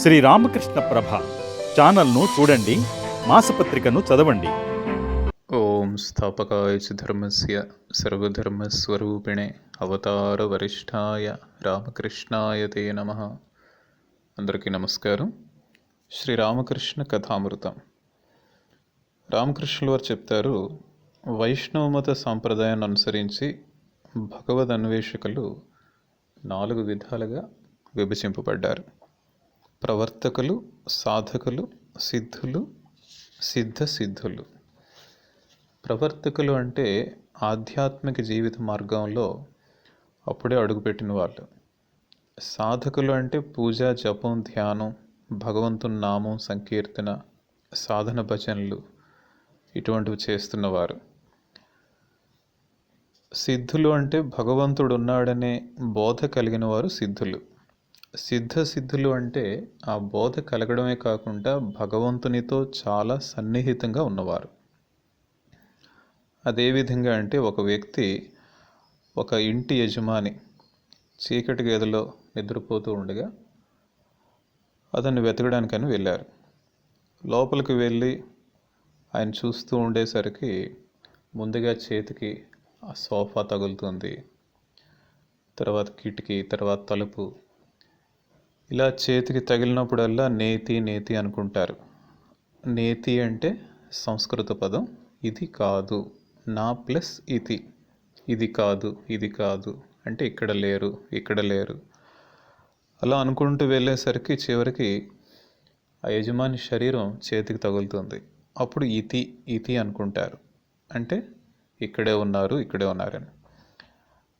శ్రీ రామకృష్ణ ప్రభ ఛానల్ను చూడండి మాసపత్రికను చదవండి. ఓం స్థాపకాయ ధర్మస్య సర్వధర్మస్వరూపిణే అవతార వరిష్టాయ రామకృష్ణాయ తే నమ. అందరికీ నమస్కారం. శ్రీ రామకృష్ణ కథామృతం. రామకృష్ణుల వారు చెప్తారు వైష్ణవ మత సాంప్రదాయాన్ని అనుసరించి భగవద్ అన్వేషకులు నాలుగు విధాలుగా విభజింపబడ్డారు. ప్రవర్తకులు సాధకులు సిద్ధులు సిద్ధ సిద్ధులు ప్రవర్తకులు అంటే ఆధ్యాత్మిక జీవిత మార్గంలో అప్పుడే అడుగుపెట్టిన వాళ్ళు. సాధకులు అంటే పూజ జపం ధ్యానం భగవంతుని నామం సంకీర్తన సాధన భజనలు ఇటువంటివి చేస్తున్నవారు. సిద్ధులు అంటే భగవంతుడు ఉన్నాడనే బోధ కలిగిన వారు సిద్ధులు. సిద్ధ సిద్ధులు అంటే ఆ బోధ కలగడమే కాకుండా భగవంతునితో చాలా సన్నిహితంగా ఉన్నవారు. అదే విధంగా అంటే ఒక వ్యక్తి ఒక ఇంటి యజమాని చీకటి గదిలో నిద్రపోతూ ఉండగా అతన్ని వెతకడానికని వెళ్ళారు. లోపలికి వెళ్ళి ఆయన చూస్తూ ఉండేసరికి ముందుగా చేతికి ఆ సోఫా తగులుతుంది తర్వాత కిటికీ తర్వాత తలుపు ఇలా చేతికి తగిలినప్పుడల్లా నేతి నేతి అనుకుంటారు. నేతి అంటే సంస్కృత పదం. ఇది కాదు. నా ప్లస్ ఇది ఇది కాదు ఇది కాదు. అంటే ఇక్కడ లేరు ఇక్కడ లేరు. అలా అనుకుంటూ వెళ్ళేసరికి చివరికి ఆ యజమాని శరీరం చేతికి తగులుతుంది. అప్పుడు ఇతి ఇతి అనుకుంటారు. అంటే ఇక్కడే ఉన్నారు ఇక్కడే ఉన్నారని.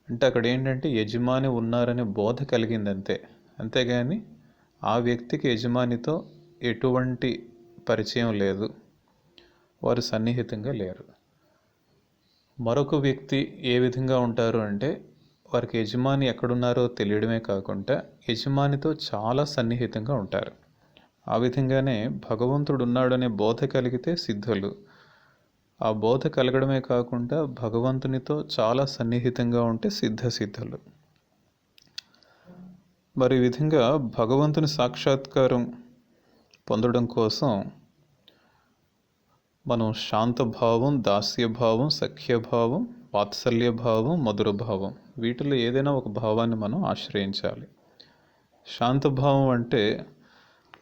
అంటే అక్కడ ఏంటంటే యజమాని ఉన్నారనే బోధ కలిగింది అంతే అంతేగాని ఆ వ్యక్తికి యజమానితో ఎటువంటి పరిచయం లేదు. వారు సన్నిహితంగా లేరు. మరొక వ్యక్తి ఏ విధంగా ఉంటారు అంటే వారికి యజమాని ఎక్కడున్నారో తెలియడమే కాకుండా యజమానితో చాలా సన్నిహితంగా ఉంటారు. ఆ విధంగానే భగవంతుడు ఉన్నాడనే బోధ కలిగితే సిద్ధులు. ఆ బోధ కలగడమే కాకుండా భగవంతునితో చాలా సన్నిహితంగా ఉంటే సిద్ధ సిద్ధులు. మరి ఈ విధంగా భగవంతుని సాక్షాత్కారం పొందడం కోసం మనం శాంతభావం దాస్యభావం సఖ్యభావం వాత్సల్యభావం మధురభావం వీటిలో ఏదైనా ఒక భావాన్ని మనం ఆశ్రయించాలి. శాంతభావం అంటే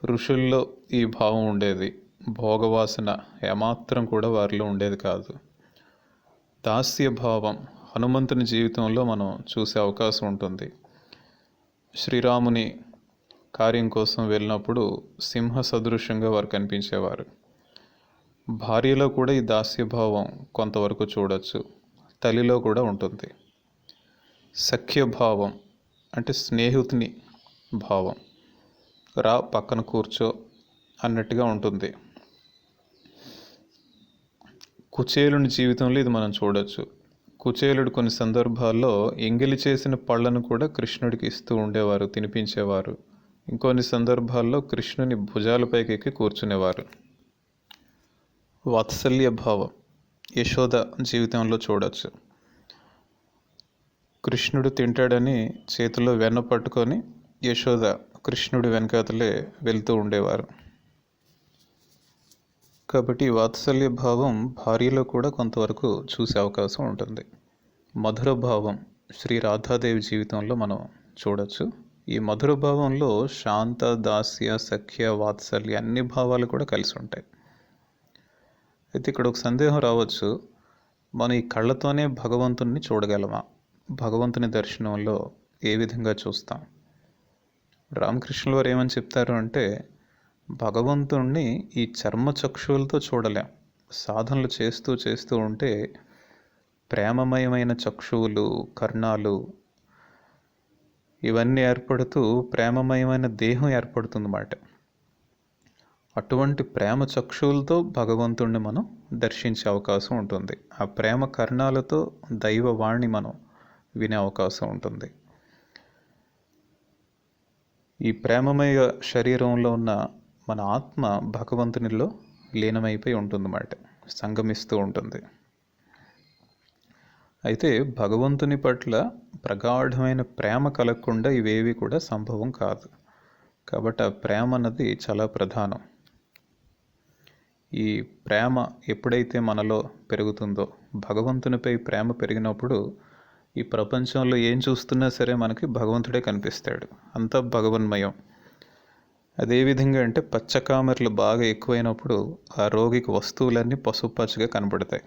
ఋషుల్లో ఈ భావం ఉండేది. భోగవాసన ఏమాత్రం కూడా వారిలో ఉండేది కాదు. దాస్యభావం హనుమంతుని జీవితంలో మనం చూసే అవకాశం ఉంటుంది. శ్రీరాముని కార్యం కోసం వెళ్ళినప్పుడు సింహ సదృశ్యంగా వారు కనిపించేవారు. భార్యలో కూడా ఈ దాస్యభావం కొంతవరకు చూడొచ్చు. తల్లిలో కూడా ఉంటుంది. సఖ్యభావం అంటే స్నేహితుని భావం. రా పక్కన కూర్చో అన్నట్టుగా ఉంటుంది. కుచేలుని జీవితంలో ఇది మనం చూడొచ్చు. కుచేలుడు కొన్ని సందర్భాల్లో ఎంగిలి చేసిన పళ్ళను కూడా కృష్ణుడికి ఇస్తూ ఉండేవారు తినిపించేవారు. ఇంకొన్ని సందర్భాల్లో కృష్ణుని భుజాలపైకి ఎక్కి కూర్చునేవారు. వాత్సల్య భావం. యశోద జీవితంలో చూడవచ్చు కృష్ణుడు తింటాడని చేతిలో వెన్న పట్టుకొని యశోద కృష్ణుడి వెనకాతలే వెళ్తూ ఉండేవారు. కాబట్టి వాత్సల్య భావం భార్యలో కూడా కొంతవరకు చూసే అవకాశం ఉంటుంది. మధుర భావం శ్రీ రాధాదేవి జీవితంలో మనం చూడొచ్చు. ఈ మధుర భావంలో శాంత దాస్య సఖ్య వాత్సల్య అన్ని భావాలు కూడా కలిసి ఉంటాయి. అయితే ఇక్కడ ఒక సందేహం రావచ్చు. మనం ఈ కళ్ళతోనే భగవంతుణ్ణి చూడగలమా? భగవంతుని దర్శనంలో ఏ విధంగా చూస్తాం? రామకృష్ణుల వారు ఏమని చెప్తారు అంటే భగవంతుణ్ణి ఈ చర్మ చక్షువులతో చూడలేం. సాధనలు చేస్తూ చేస్తూ ఉంటే ప్రేమమయమైన చక్షువులు కర్ణాలు ఇవన్నీ ఏర్పడుతూ ప్రేమమయమైన దేహం ఏర్పడుతుందన్నమాట. అటువంటి ప్రేమ చక్షువులతో భగవంతుణ్ణి మనం దర్శించే అవకాశం ఉంటుంది. ఆ ప్రేమ కర్ణాలతో దైవవాణి మనం వినే అవకాశం ఉంటుంది. ఈ ప్రేమమయ శరీరంలో ఉన్న మన ఆత్మ భగవంతునిలో లీనమైపోయి ఉంటుందన్నమాట. సంగమిస్తూ ఉంటుంది. అయితే భగవంతుని పట్ల ప్రగాఢమైన ప్రేమ కలగకుండా ఇవేవి కూడా సంభవం కాదు. కాబట్టి ఆ ప్రేమ అన్నది చాలా ప్రధానం. ఈ ప్రేమ ఎప్పుడైతే మనలో పెరుగుతుందో భగవంతునిపై ప్రేమ పెరిగినప్పుడు ఈ ప్రపంచంలో ఏం చూస్తున్నా సరే మనకి భగవంతుడే కనిపిస్తాడు. అంతా భగవన్మయం. అదేవిధంగా అంటే పచ్చకామెర్లు బాగా ఎక్కువైనప్పుడు ఆ రోగికి వస్తువులన్నీ పసుపచ్చగా కనబడతాయి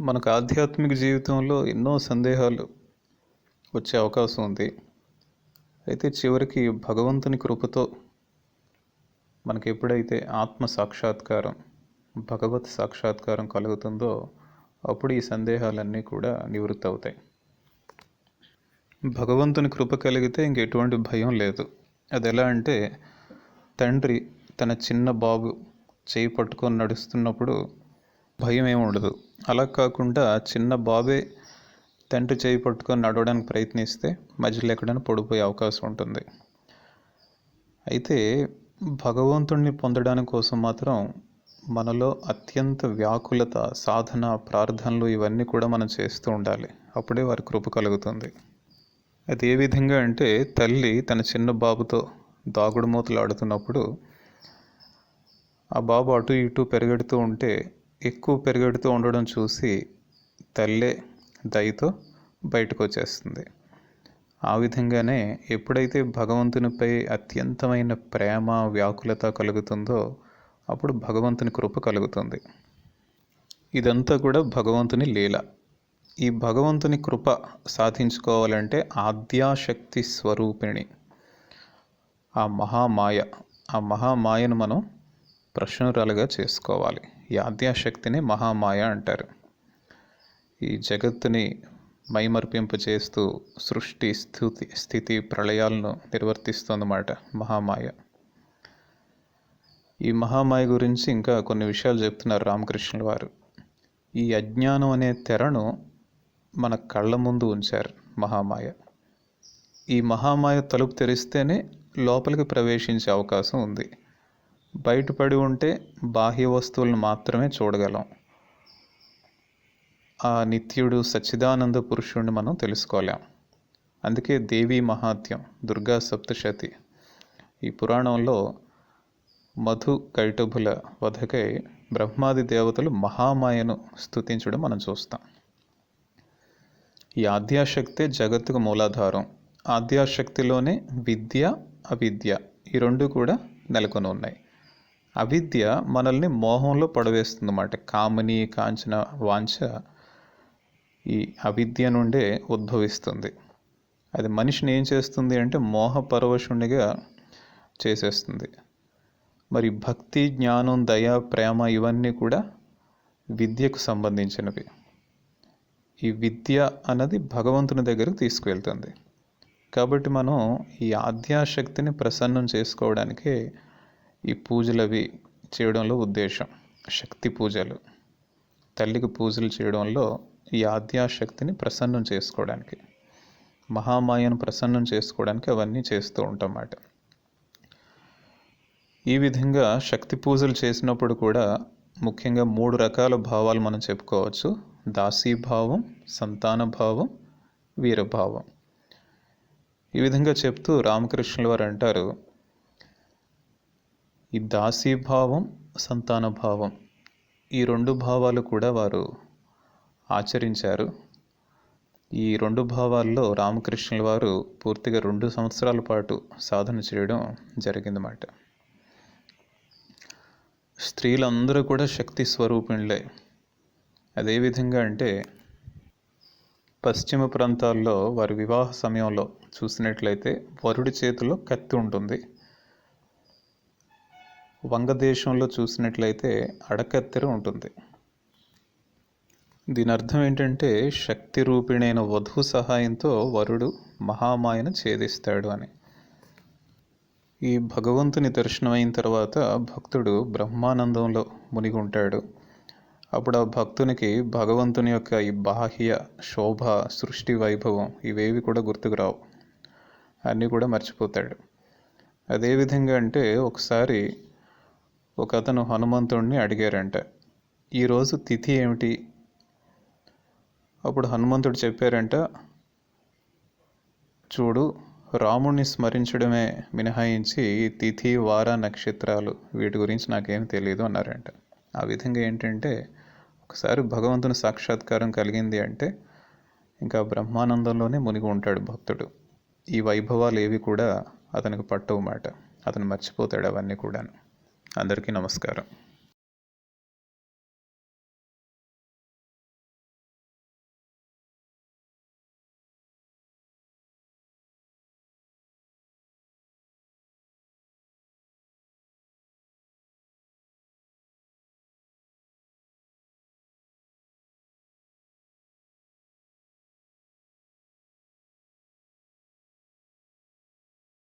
మనకు ఆధ్యాత్మిక జీవితంలో ఎన్నో సందేహాలు వచ్చే అవకాశం ఉంది. అయితే చివరికి భగవంతుని కృపతో మనకి ఎప్పుడైతే ఆత్మ సాక్షాత్కారం భగవత్ సాక్షాత్కారం కలుగుతుందో అప్పుడు ఈ సందేహాలన్నీ కూడా నివృత్తి అవుతాయి. భగవంతుని కృప కలిగితే ఇంక ఎటువంటి భయం లేదు. అది ఎలా అంటే తండ్రి తన చిన్న బాబు చేయి పట్టుకొని నడుస్తున్నప్పుడు భయం ఏమి ఉండదు. అలా కాకుండా చిన్న బాబే తండ్రి చేయి పట్టుకొని నడవడానికి ప్రయత్నిస్తే మధ్యలో ఎక్కడైనా పడిపోయే అవకాశం ఉంటుంది. అయితే భగవంతుణ్ణి పొందడానికి కోసం మాత్రం మనలో అత్యంత వ్యాకులత సాధన ప్రార్థనలు ఇవన్నీ కూడా మనం చేస్తూ ఉండాలి. అప్పుడే వారి కృప కలుగుతుంది. అది ఏ విధంగా అంటే తల్లి తన చిన్న బాబుతో దాగుడు మూతలు ఆడుతున్నప్పుడు ఆ బాబు అటు ఇటు పెరిగెడుతూ ఉంటే ఎక్కువ పెరిగెడుతూ ఉండడం చూసి తల్లే దయతో బయటకు వచ్చేస్తుంది ఆ విధంగానే ఎప్పుడైతే భగవంతునిపై అత్యంతమైన ప్రేమ వ్యాకులత కలుగుతుందో అప్పుడు భగవంతుని కృప కలుగుతుంది. ఇదంతా కూడా భగవంతుని లీల. ఈ భగవంతుని కృప సాధించుకోవాలంటే ఆద్యాశక్తి స్వరూపిణి. ఆ మహామాయ ఆ మహామాయను మనం ప్రశ్నరాలుగా చేసుకోవాలి. ఈ ఆద్యాశక్తిని మహామాయ అంటారు. ఈ జగత్తుని మైమర్పింపు చేస్తూ సృష్టి స్థుతి స్థితి ప్రళయాలను నిర్వర్తిస్తుందన్నమాట మహామాయ. ఈ మహామాయ గురించి ఇంకా కొన్ని విషయాలు చెప్తున్నారు రామకృష్ణుల వారు. ఈ అజ్ఞానం అనే తెరను మన కళ్ళ ముందు ఉంచారు మహామాయ. ఈ మహామాయ తలుపు తెరిస్తేనే లోపలికి ప్రవేశించే అవకాశం ఉంది. బయటపడి ఉంటే బాహ్య వస్తువులను మాత్రమే చూడగలం. ఆ నిత్యుడు సచ్చిదానంద పురుషుడిని మనం తెలుసుకోలేం. అందుకే దేవీ మహాత్యం దుర్గా సప్తశతి. ఈ పురాణంలో మధు కైటభుల వధకై బ్రహ్మాది దేవతలు మహామాయను స్తుతించడం మనం చూస్తాం. ఈ ఆద్యాశక్తే జగత్తుకు మూలాధారం. ఆద్యాశక్తిలోనే విద్య అవిద్య ఈ రెండు కూడా నెలకొని ఉన్నాయి. అవిద్య మనల్ని మోహంలో పడవేస్తుందన్నమాట కామని కాంచన వాంఛ ఈ అవిద్య నుండే ఉద్భవిస్తుంది. అది మనిషిని ఏం చేస్తుంది అంటే మోహ పరవశునిగా చేసేస్తుంది. మరి భక్తి జ్ఞానం దయ ప్రేమ ఇవన్నీ కూడా విద్యకు సంబంధించినవి. ఈ విద్య అన్నది భగవంతుని దగ్గరకు తీసుకువెళ్తుంది. కాబట్టి మనం ఈ ఆద్యాశక్తిని ప్రసన్నం చేసుకోవడానికే ఈ పూజలు అవి చేయడంలో ఉద్దేశం. శక్తి పూజలు. తల్లికి పూజలు చేయడంలో ఈ ఆద్యాశక్తిని ప్రసన్నం చేసుకోవడానికి. మహామాయను ప్రసన్నం చేసుకోవడానికి అవన్నీ చేస్తూ ఉంటాం మాట ఈ విధంగా శక్తి పూజలు చేసినప్పుడు కూడా ముఖ్యంగా మూడు రకాల భావాలు మనం చెప్పుకోవచ్చు. దాసీభావం సంతాన భావం వీరభావం. ఈ విధంగా చెప్తూ రామకృష్ణుల వారు అంటారు ఈ దాసీభావం సంతాన భావం ఈ రెండు భావాలు కూడా వారు ఆచరించారు. ఈ రెండు భావాల్లో రామకృష్ణుల వారు పూర్తిగా రెండు సంవత్సరాల పాటు సాధన చేయడం జరిగిందన్నమాట. స్త్రీలందరూ కూడా శక్తి స్వరూపిణులే. అదే విధంగా అంటే పశ్చిమ ప్రాంతాల్లో వారి వివాహ సమయంలో చూసినట్లయితే వరుడి చేతిలో కత్తి ఉంటుంది. వంగదేశంలో చూసినట్లయితే అడకత్తెర ఉంటుంది. దీని అర్థం ఏంటంటే శక్తి రూపిణైన వధువు సహాయంతో వరుడు మహామాయను ఛేదిస్తాడు అని. ఈ భగవంతుని దర్శనమైన తర్వాత భక్తుడు బ్రహ్మానందంలో మునిగి ఉంటాడు. అప్పుడు ఆ భక్తునికి భగవంతుని యొక్క ఈ బాహ్య శోభ సృష్టి వైభవం ఇవేవి కూడా గుర్తుకు రావు. అన్నీ కూడా మర్చిపోతాడు. అదేవిధంగా అంటే ఒకసారి ఒక అతను హనుమంతుడిని అడిగారంట ఈరోజు తిథి ఏమిటి? అప్పుడు హనుమంతుడు చెప్పారంట చూడు రాముణ్ణి స్మరించడమే మినహాయించి తిథి వార నక్షత్రాలు వీటి గురించి నాకేం తెలియదు అన్నారంట. ఆ విధంగా ఏంటంటే ఒకసారి భగవంతుని సాక్షాత్కారం కలిగింది అంటే ఇంకా బ్రహ్మానందంలోనే మునిగి ఉంటాడు భక్తుడు. ఈ వైభవాలు ఏవి కూడా అతనికి పట్టవు మాట. అతను మర్చిపోతాడు అవన్నీ కూడాను. అందరికీ నమస్కారం.